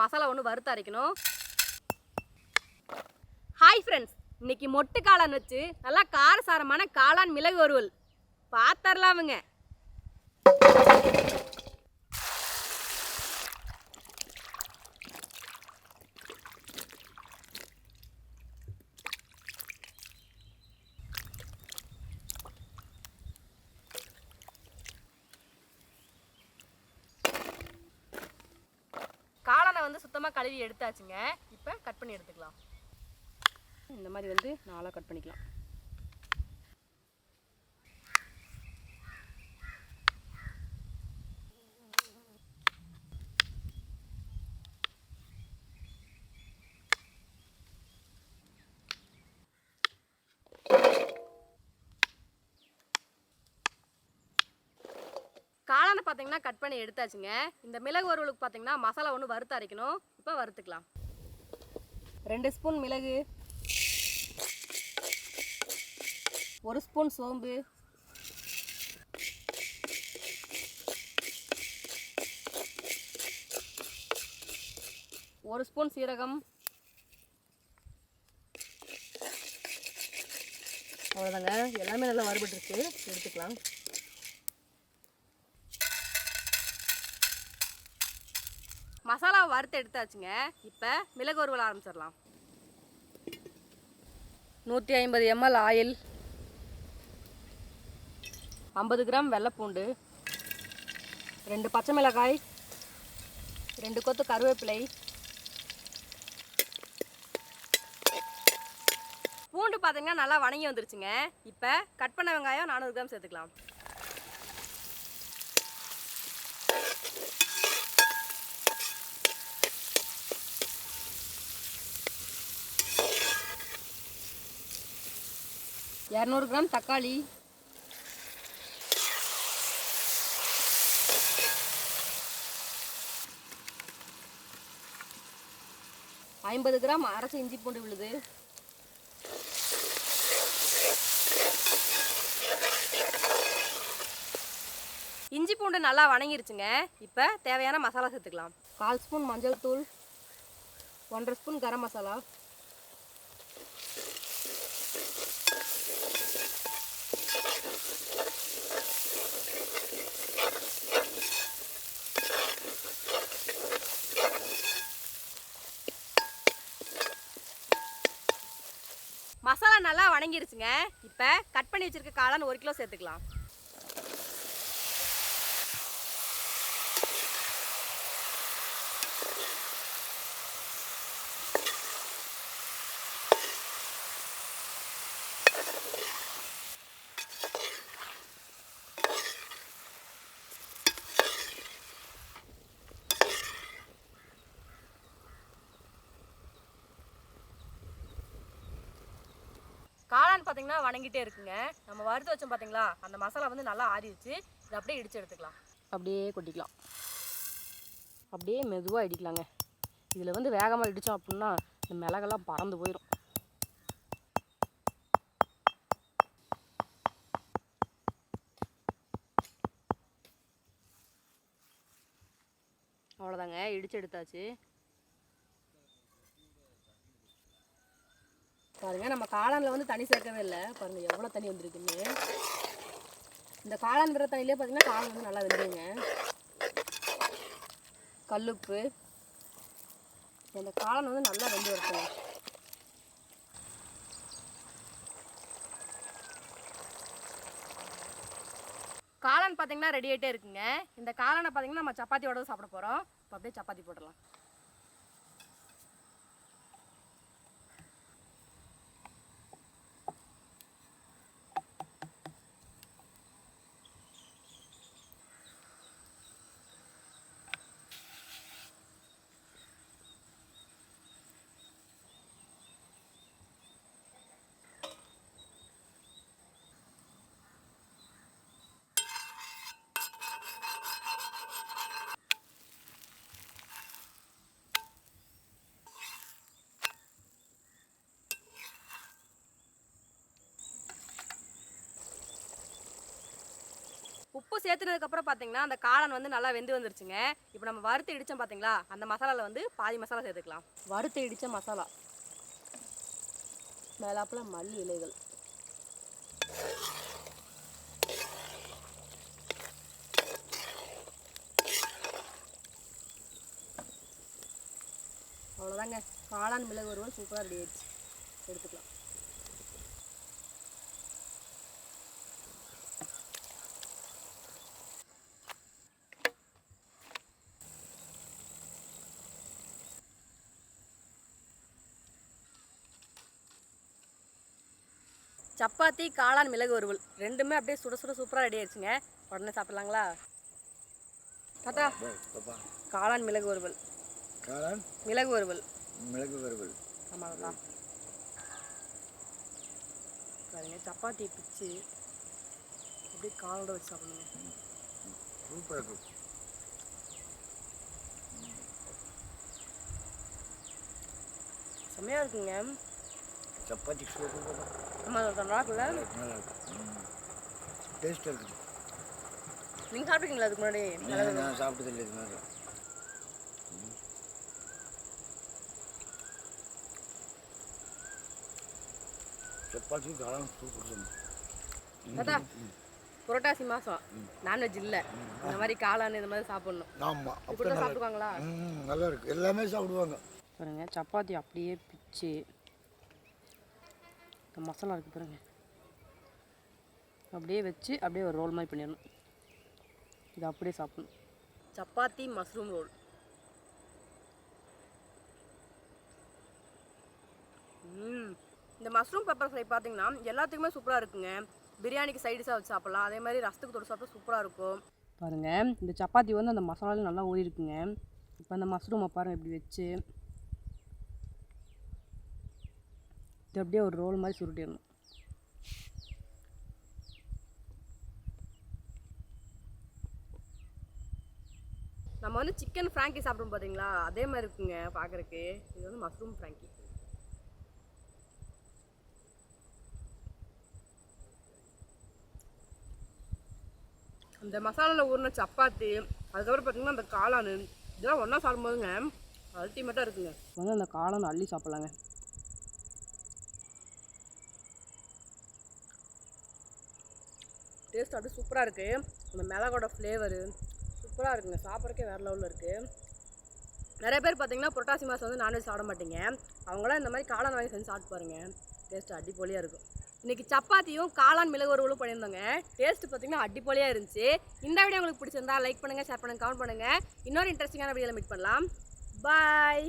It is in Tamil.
மசாலா ஒன்று வறுத்து அரைக்கணும். ஹாய் ஃப்ரெண்ட்ஸ் இன்னைக்கு மொட்டு காளான் வச்சு நல்லா காரசாரமான காளான் மிளகு வறுவல். பார்த்தரலாமுங்க காளானை வந்து சுத்தமாக கழுவி எடுத்தாச்சுங்க. இப்போ கட் பண்ணி எடுத்துக்கலாம். இந்த மாதிரி வந்து நாளாக கட் பண்ணிக்கலாம் காளானை பார்த்தீங்கன்னா கட் பண்ணி எடுத்தாச்சுங்க. இந்த மிளகு வறுவலுக்கு பார்த்தீங்கன்னா மசாலா ஒன்று வறுத்து அரைக்கணும். இப்போ வறுத்துக்கலாம். ரெண்டு ஸ்பூன் மிளகு. ஒரு ஸ்பூன் சோம்பு. ஒரு ஸ்பூன் சீரகம். அவ்வளோதாங்க எல்லாமே நல்லா வறுபட்டுருக்கு எடுத்துக்கலாம். மசாலா வறுத்து எடுத்தாச்சுங்க. இப்போ மிளகு வறுவல் ஆரம்பிச்சிடலாம். நூற்றி ஐம்பது எம்எல் ஆயில். ஐம்பது கிராம் வெள்ளைப்பூண்டு. ரெண்டு பச்சை மிளகாய். ரெண்டு கொத்து கருவேப்பிலை. பூண்டு பார்த்தீங்கன்னா நல்லா வணங்கி வந்துருச்சுங்க. இப்போ கட் பண்ண வெங்காயம் நானூறு கிராம் சேர்த்துக்கலாம். இரநூறு கிராம் தக்காளி. ஐம்பது கிராம் அரைச்ச இஞ்சி பூண்டு விழுது. இஞ்சி பூண்டு நல்லா வணங்கிருச்சுங்க. இப்போ தேவையான மசாலா சேர்த்துக்கலாம். கால் ஸ்பூன் மஞ்சள் தூள் ஒன்றரை ஸ்பூன் கரம் மசாலா. நல்லா வணங்கிருச்சுங்க. இப்போ கட் பண்ணி வச்சிருக்க காளான் ஒரு கிலோ சேர்த்துக்கலாம் காளான் பார்த்தீங்கன்னா வணங்கிட்டே இருக்குங்க. நம்ம வறுத்து வச்சோம் பார்த்தீங்களா அந்த மசாலா வந்து நல்லா ஆறிடுச்சு. இதை அப்படியே இடிச்சு எடுத்துக்கலாம். அப்படியே கொட்டிக்கலாம். அப்படியே மெதுவாக இடிக்கலாங்க. இதில் வந்து வேகமாக இடித்தோம் அப்படின்னா இந்த மிளகெல்லாம் பறந்து போயிடும் அவ்வளோதாங்க இடிச்சு எடுத்தாச்சு. பாருங்க நம்ம காளானில் வந்து தண்ணி சேர்க்கவே இல்லை. பாருங்கள் எவ்வளோ தண்ணி வந்திருக்குன்னு. இந்த காளான்கிற தண்ணியிலே பார்த்தீங்கன்னா காளான் வந்து நல்லா வெந்துருங்க. கல்லுப்பு. இந்த காளான் வந்து நல்லா வெந்து வரட்டும். காளான் பார்த்தீங்கன்னா ரெடி ஆகிட்டே இருக்குங்க. இந்த காளானை பார்த்தீங்கன்னா நம்ம சப்பாத்தியோட சாப்பிட போகிறோம் இப்போ அப்படியே சப்பாத்தி போட்டுடலாம். உப்பு சேர்த்துனதுக்கப்புறம் பார்த்தீங்கன்னா அந்த காளான் வந்து நல்லா வெந்து வந்துருச்சுங்க. இப்போ நம்ம வறுத்து இடித்தோம் பார்த்தீங்களா அந்த மசாலாவில் வந்து பாதி மசாலா சேர்த்துக்கலாம். வறுத்து இடித்த மசாலா. மேலாப்பில் மல்லி இலைகள். அவ்வளோதாங்க காளான் மிளகு வறுவல் சூப்பராக ரெடி ஆயிடுச்சு. எடுத்துக்கலாம். சப்பாத்தி காளான் மிளகு வறுவல். ரெண்டுமே அப்படியே சுட சுட சூப்பராக ரெடி ஆயிடுச்சுங்க. உடனே சாப்பிட்லாங்களா? தாத்தா காளான் மிளகு வறுவல். காளான்? மிளகு வறுவல். மிளகு வறுவல். தாத்தா. பாருங்க சப்பாத்தி பிச்சு அப்படியே காலோட வச்சு சாப்பிடணுங்க. சூப்பராக இருக்கும். செம்மையாக இருக்குங்க. சப்பாத்தி தாத்தா நல்லா இருக்கும். டேஸ்ட்டாக இருக்குது நீங்கள் சாப்பிட்டீங்களா அதுக்கு முன்னாடி? நான் சாப்பிட்டதில்லை இது மாதிரி. சப்பாத்தி காளான் சூப்பர் புரட்டாசி மாதம் நான்வெஜ் இல்லை. இந்த மாதிரி காளான் இந்த மாதிரி சாப்பிடணும். ஆமாம் அப்போ இப்படி தான் நல்லா சாப்பிடுவாங்களா நல்லா இருக்கு எல்லாமே சாப்பிடுவாங்க. பாருங்க சப்பாத்தி அப்படியே பிச்சு. இந்த மசாலா இருக்குது பாருங்க. அப்படியே வச்சு அப்படியே ஒரு ரோல் மாதிரி பண்ணிடணும். இது அப்படியே சாப்பிடணும். சப்பாத்தி மஷ்ரூம் ரோல் ம். இந்த மஷ்ரூம் பெப்பர் ஃப்ரை பார்த்தீங்கன்னா எல்லாத்துக்குமே சூப்பராக இருக்குங்க. பிரியாணிக்கு சைடிஷாக வச்சு சாப்பிட்லாம். அதே மாதிரி ரசத்துக்கு தொட்டு சாப்பிட்டா சூப்பராக இருக்கும். பாருங்கள் இந்த சப்பாத்தி வந்து அந்த மசாலாவில் நல்லா ஊறி இருக்குங்க இப்போ அந்த மஷ்ரூமை பாருங்கள் இப்படி வச்சு இது அப்படியே ஒரு ரோல் மாதிரி சுருட்டிடணும். நம்ம வந்து சிக்கன் ஃப்ராங்கி சாப்பிடும் பார்த்தீங்களா அதே மாதிரி இருக்குங்க பார்க்குறக்கு இது வந்து மஷ்ரூம் ஃப்ராங்கி அந்த மசாலாவில் ஊறின சப்பாத்தி அதுக்கப்புறம் பார்த்தீங்கன்னா அந்த காளான் இதெல்லாம் ஒன்றா சாப்பிடும்போதுங்க அல்டிமேட்டாக இருக்குங்க. வந்து அந்த காளான் அள்ளி சாப்பிட்லாங்க. டேஸ்ட் அப்படியே சூப்பராக இருக்குது அந்த மிளகோட ஃப்ளேவரு சூப்பராக இருக்குங்க. சாப்பிட்றக்கே வேறு லெவலில் இருக்குது நிறைய பேர் பார்த்தீங்கன்னா புரட்டாசி மாதம் வந்து நான்வெஜ் சாப்பிட மாட்டீங்க. அவங்களாம் இந்த மாதிரி காளான் வாங்கி செஞ்சு சாப்பிட்டு பாருங்க. டேஸ்ட் அடிப்பொலியாக இருக்கும். இன்றைக்கி சப்பாத்தியும் காளான் மிளகு ஒருவலும் பண்ணியிருந்தோங்க. டேஸ்ட் பார்த்தீங்கன்னா அடிப்பொலியாக இருந்துச்சு. இந்த வீடியோ உங்களுக்கு பிடிச்சிருந்தா லைக் பண்ணுங்கள் ஷேர் பண்ணுங்கள் கமெண்ட் பண்ணுங்கள் இன்னொரு இன்ட்ரெஸ்டிங்கான வீடியோவில் மீட் பண்ணலாம். பாய்